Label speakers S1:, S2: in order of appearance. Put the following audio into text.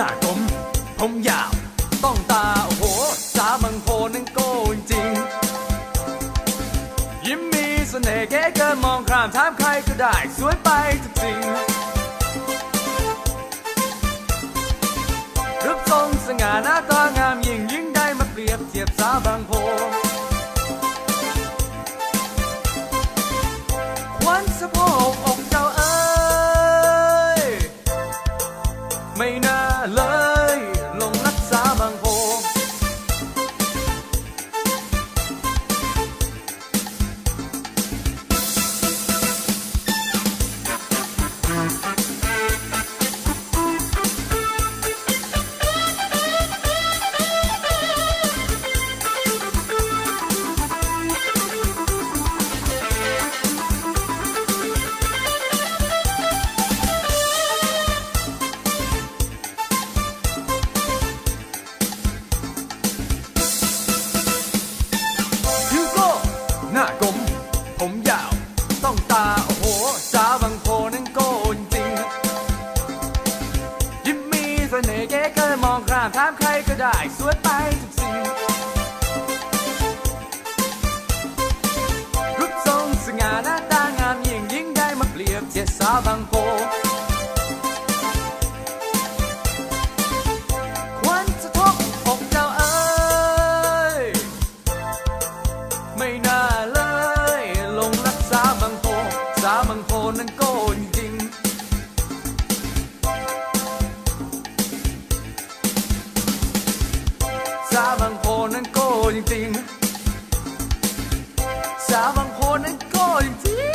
S1: หน้ากลมผมยาวต้องตาโอ้โหสามังโพนั้นโกงจริง ยิ้มมีเสน่ห์แก่เกินมองข้ามถามใครก็ได้สวยไปทุกสิ่งรูปทรงสง่าหน้าตางามยิ่งยิ่งได้มาเปรียบเทียบสาบางโพามถามใครก็ได้สวนไปทุกสิ่งรูปทรงสง่าหน้าตางามยิ่งยิ่งได้มาเปรียบเทียบสาวบางโพ สาบางโพนั้นโก้จริงๆ สาบางโพนั้นโก้จริง